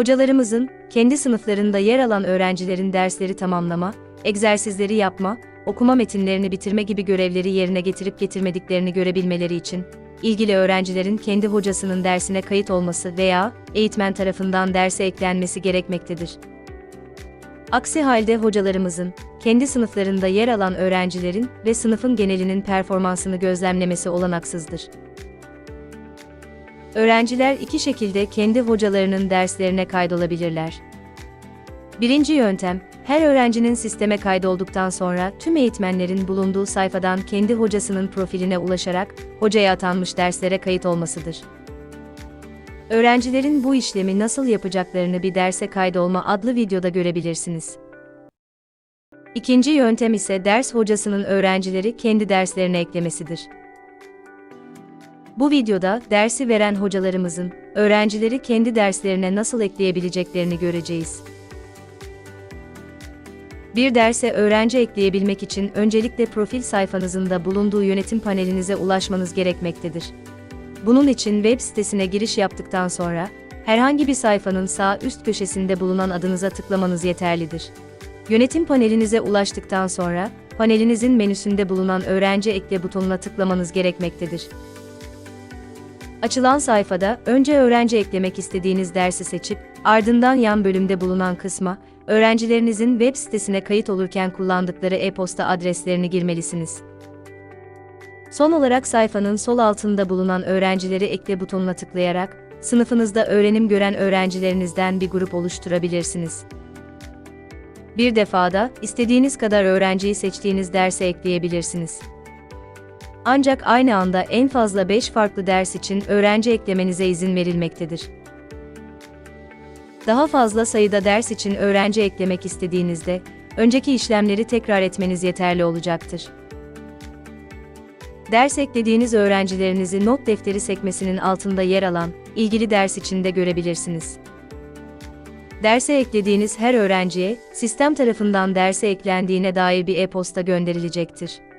Hocalarımızın, kendi sınıflarında yer alan öğrencilerin dersleri tamamlama, egzersizleri yapma, okuma metinlerini bitirme gibi görevleri yerine getirip getirmediklerini görebilmeleri için, ilgili öğrencilerin kendi hocasının dersine kayıt olması veya eğitmen tarafından derse eklenmesi gerekmektedir. Aksi halde hocalarımızın, kendi sınıflarında yer alan öğrencilerin ve sınıfın genelinin performansını gözlemlemesi olanaksızdır. Öğrenciler iki şekilde kendi hocalarının derslerine kaydolabilirler. Birinci yöntem, her öğrencinin sisteme kaydolduktan sonra tüm eğitmenlerin bulunduğu sayfadan kendi hocasının profiline ulaşarak hocaya atanmış derslere kayıt olmasıdır. Öğrencilerin bu işlemi nasıl yapacaklarını bir derse kaydolma adlı videoda görebilirsiniz. İkinci yöntem ise ders hocasının öğrencileri kendi derslerine eklemesidir. Bu videoda dersi veren hocalarımızın öğrencileri kendi derslerine nasıl ekleyebileceklerini göreceğiz. Bir derse öğrenci ekleyebilmek için öncelikle profil sayfanızın da bulunduğu yönetim panelinize ulaşmanız gerekmektedir. Bunun için web sitesine giriş yaptıktan sonra herhangi bir sayfanın sağ üst köşesinde bulunan adınıza tıklamanız yeterlidir. Yönetim panelinize ulaştıktan sonra panelinizin menüsünde bulunan öğrenci ekle butonuna tıklamanız gerekmektedir. Açılan sayfada önce öğrenci eklemek istediğiniz dersi seçip ardından yan bölümde bulunan kısma öğrencilerinizin web sitesine kayıt olurken kullandıkları e-posta adreslerini girmelisiniz. Son olarak sayfanın sol altında bulunan öğrencileri ekle butonuna tıklayarak sınıfınızda öğrenim gören öğrencilerinizden bir grup oluşturabilirsiniz. Bir defada istediğiniz kadar öğrenciyi seçtiğiniz derse ekleyebilirsiniz. Ancak aynı anda en fazla 5 farklı ders için öğrenci eklemenize izin verilmektedir. Daha fazla sayıda ders için öğrenci eklemek istediğinizde, önceki işlemleri tekrar etmeniz yeterli olacaktır. Ders eklediğiniz öğrencilerinizi not defteri sekmesinin altında yer alan ilgili ders içinde görebilirsiniz. Derse eklediğiniz her öğrenciye sistem tarafından derse eklendiğine dair bir e-posta gönderilecektir.